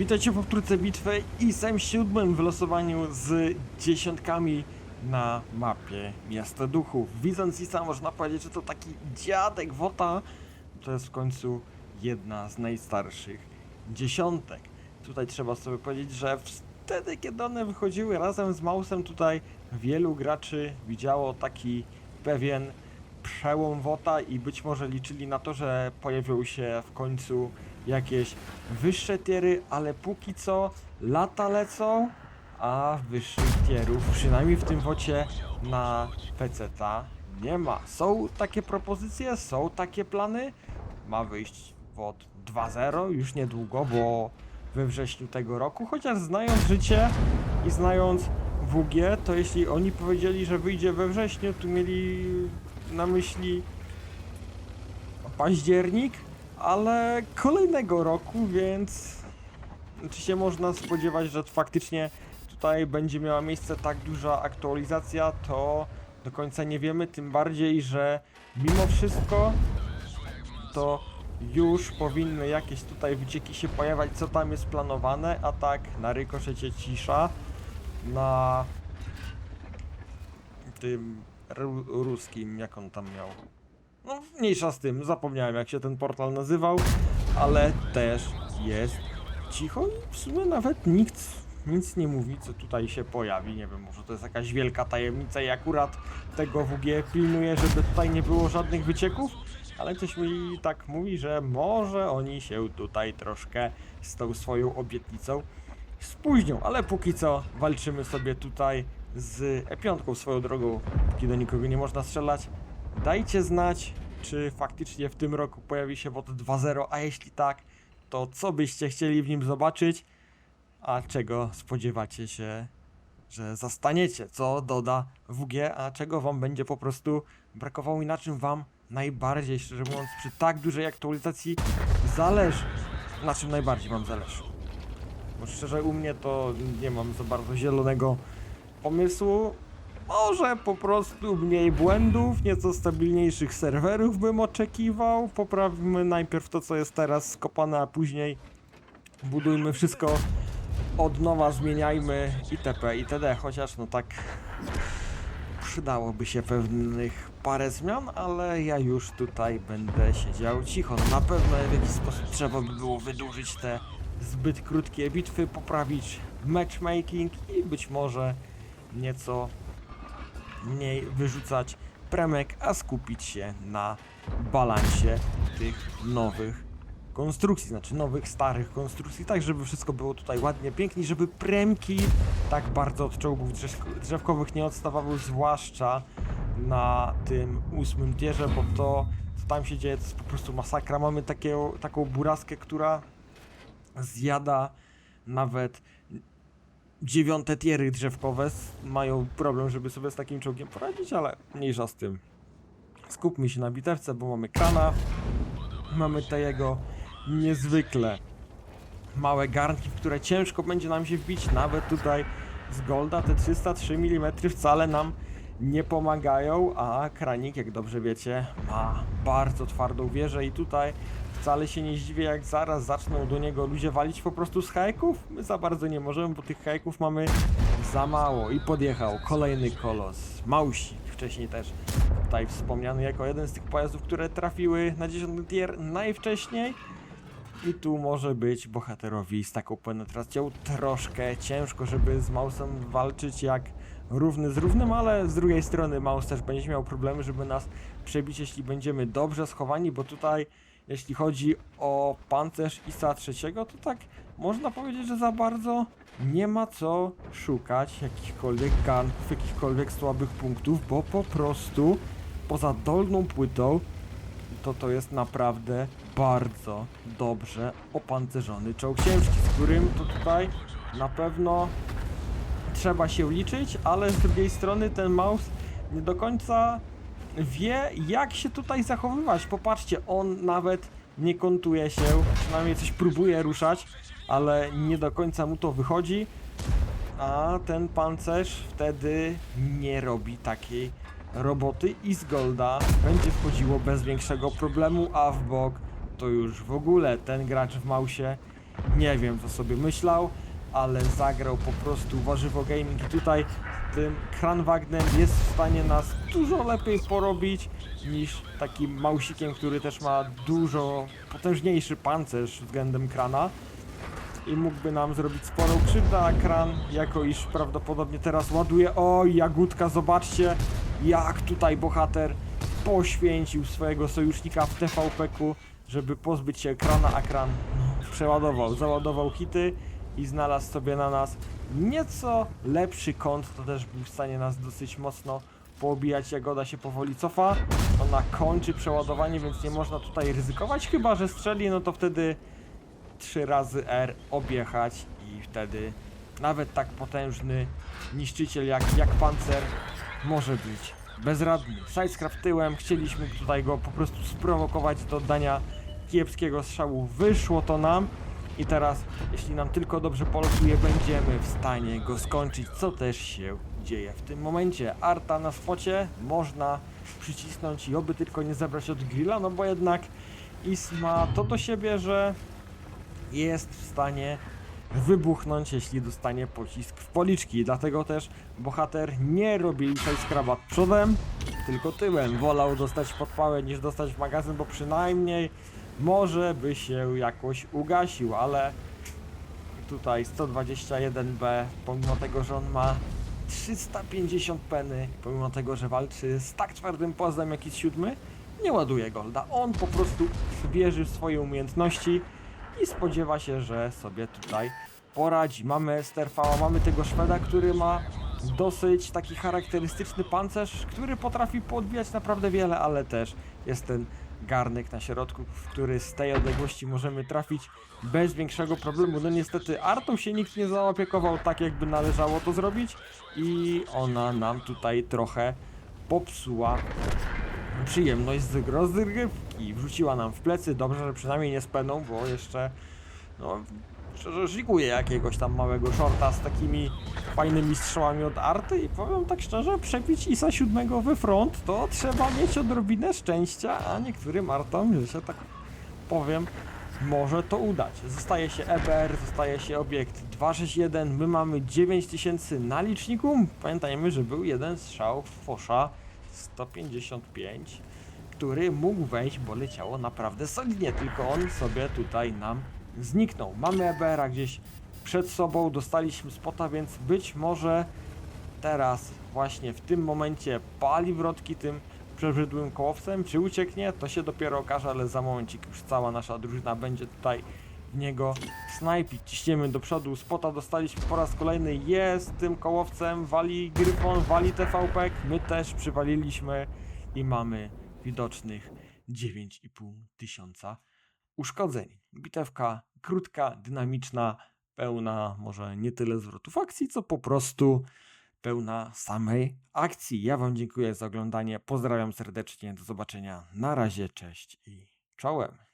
Witajcie po wkrótce bitwy i sam siódmym w losowaniu z dziesiątkami na mapie Miasta Duchów. Widząc Isa można powiedzieć, że to taki dziadek Wota. To jest w końcu jedna z najstarszych dziesiątek. Tutaj trzeba sobie powiedzieć, że wtedy kiedy one wychodziły razem z Mausem tutaj wielu graczy widziało taki pewien przełom WOTA i być może liczyli na to, że pojawią się w końcu jakieś wyższe tiery, ale póki co lata lecą, a wyższych tierów, przynajmniej w tym wocie na PC-ta nie ma. Są takie propozycje, są takie plany. Ma wyjść WOT 2.0 już niedługo, bo we wrześniu tego roku, chociaż znając życie i znając WG, to jeśli oni powiedzieli, że wyjdzie we wrześniu, to mieli na myśli październik, ale kolejnego roku, więc czy się można spodziewać, że faktycznie tutaj będzie miała miejsce tak duża aktualizacja, to do końca nie wiemy, tym bardziej, że mimo wszystko to już powinny jakieś tutaj wycieki się pojawiać, co tam jest planowane, a tak na rykoszecie cisza, na tym ru ruskim, jak on tam miał. No, mniejsza z tym, zapomniałem jak się ten portal nazywał, ale też jest cicho i w sumie nawet nikt nic nie mówi, co tutaj się pojawi. Nie wiem, może to jest jakaś wielka tajemnica i akurat tego WG pilnuje, żeby tutaj nie było żadnych wycieków, ale coś mi tak mówi, że może oni się tutaj troszkę z tą swoją obietnicą spóźnią, ale póki co walczymy sobie tutaj z E5 swoją drogą, do nikogo nie można strzelać. Dajcie znać, czy faktycznie w tym roku pojawi się WOT 2.0, a jeśli tak, to co byście chcieli w nim zobaczyć, a czego spodziewacie się, że zastaniecie, co doda WG, a czego wam będzie po prostu brakowało i na czym wam najbardziej, szczerze mówiąc, przy tak dużej aktualizacji zależy. Na czym najbardziej wam zależy? Bo szczerze u mnie to nie mam za bardzo zielonego pomysłu. Może po prostu mniej błędów, nieco stabilniejszych serwerów bym oczekiwał. Poprawmy najpierw to, co jest teraz skopane, a później budujmy wszystko od nowa, zmieniajmy itp. itd. Chociaż no tak przydałoby się pewnych parę zmian, ale ja już tutaj będę siedział cicho. No na pewno w jakiś sposób trzeba by było wydłużyć te zbyt krótkie bitwy, poprawić matchmaking i być może nieco mniej wyrzucać premek, a skupić się na balansie tych nowych konstrukcji, znaczy nowych, starych konstrukcji, tak żeby wszystko było tutaj ładnie, pięknie, żeby premki tak bardzo od czołgów drzew- drzewkowych nie odstawały, zwłaszcza na tym ósmym tierze, bo to, co tam się dzieje, to jest po prostu masakra. Mamy takiego, taką buraskę, która zjada nawet dziewiąte tiery drzewkowe mają problem, żeby sobie z takim czołgiem poradzić, ale mniejsza z tym. Skupmy się na bitewce, bo mamy krana, mamy te jego niezwykle małe garnki, w które ciężko będzie nam się wbić, nawet tutaj z Golda te 303 mm wcale nam nie pomagają, a kranik, jak dobrze wiecie, ma bardzo twardą wieżę i tutaj wcale się nie zdziwię, jak zaraz zaczną do niego ludzie walić po prostu z hajków. My za bardzo nie możemy, bo tych hajków mamy za mało. I podjechał kolejny kolos, Mausik, wcześniej też tutaj wspomniany jako jeden z tych pojazdów, które trafiły na 10 tier najwcześniej. I tu może być bohaterowi z taką penetracją troszkę ciężko, żeby z Mausem walczyć jak równy z równym, ale z drugiej strony Maus też będzie miał problemy, żeby nas przebić, jeśli będziemy dobrze schowani, bo tutaj jeśli chodzi o pancerz ISA III, to tak można powiedzieć, że za bardzo nie ma co szukać jakichkolwiek ganków, jakichkolwiek słabych punktów, bo po prostu poza dolną płytą to to jest naprawdę bardzo dobrze opancerzony czołg ciężki, z którym to tutaj na pewno trzeba się liczyć, ale z drugiej strony ten mouse nie do końca wie jak się tutaj zachowywać. Popatrzcie, on nawet nie kontuje się, przynajmniej coś próbuje ruszać, ale nie do końca mu to wychodzi. A ten pancerz wtedy nie robi takiej roboty i z Golda będzie wchodziło bez większego problemu, a w bok to już w ogóle ten gracz w mausie Nie wiem, co sobie myślał, ale zagrał po prostu warzywo gaming i tutaj tym Kranwagnem jest w stanie nas dużo lepiej porobić niż takim mausikiem, który też ma dużo potężniejszy pancerz względem Krana. I mógłby nam zrobić sporą krzywdę, a Kran, jako iż prawdopodobnie teraz ładuje, oj, Jagódka, zobaczcie, jak tutaj bohater poświęcił swojego sojusznika w TVP-ku, żeby pozbyć się Krana, a Kran no, przeładował, załadował hity i znalazł sobie na nas nieco lepszy kąt, to też był w stanie nas dosyć mocno poobijać, Jagoda się powoli cofa, ona kończy przeładowanie, więc nie można tutaj ryzykować, chyba że strzeli, no to wtedy trzy razy R objechać i wtedy nawet tak potężny niszczyciel jak, jak pancer może być bezradny. Sidescraft tyłem, chcieliśmy tutaj go po prostu sprowokować do oddania kiepskiego strzału. Wyszło to nam i teraz, jeśli nam tylko dobrze polsuje, będziemy w stanie go skończyć, co też się dzieje w tym momencie. Arta na spocie można przycisnąć i oby tylko nie zebrać od grilla, no bo jednak Is ma to do siebie, że jest w stanie wybuchnąć, jeśli dostanie pocisk w policzki. Dlatego też bohater nie robił skrabat przodem, tylko tyłem. Wolał dostać podpałę niż dostać w magazyn, bo przynajmniej może by się jakoś ugasił, ale tutaj 121B, pomimo tego, że on ma 350 peny, pomimo tego, że walczy z tak twardym pozem jak jest siódmy, nie ładuje golda. On po prostu wierzy w swoje umiejętności i spodziewa się, że sobie tutaj poradzi. Mamy Sterfała, mamy tego Szweda, który ma dosyć taki charakterystyczny pancerz, który potrafi podbijać naprawdę wiele, ale też jest ten garnek na środku, w który z tej odległości możemy trafić bez większego problemu. No niestety Artą się nikt nie zaopiekował tak, jakby należało to zrobić i ona nam tutaj trochę popsuła przyjemność z rozrywki. Wrzuciła nam w plecy, dobrze, że przynajmniej nie z bo jeszcze, no, szczerze szykuję jakiegoś tam małego shorta z takimi fajnymi strzałami od arty i powiem tak szczerze, przebić ISA 7 we front, to trzeba mieć odrobinę szczęścia, a niektórym artom, że się tak powiem, może to udać. Zostaje się EBR, zostaje się obiekt 261, my mamy 9000 na liczniku. Pamiętajmy, że był jeden strzał Fosza 155, który mógł wejść, bo leciało naprawdę solidnie, tylko on sobie tutaj nam zniknął. Mamy EBR-a gdzieś przed sobą, dostaliśmy spota, więc być może teraz właśnie w tym momencie pali wrotki tym przebrzydłym kołowcem, czy ucieknie, to się dopiero okaże, ale za momencik już cała nasza drużyna będzie tutaj w niego snajpić. Ciśniemy do przodu, spota dostaliśmy po raz kolejny, jest tym kołowcem, wali Gryfon, wali TVP, my też przywaliliśmy i mamy widocznych 9,5 tysiąca uszkodzeń. Bitewka krótka, dynamiczna, pełna może nie tyle zwrotów akcji, co po prostu pełna samej akcji. Ja Wam dziękuję za oglądanie, pozdrawiam serdecznie, do zobaczenia, na razie, cześć i czołem.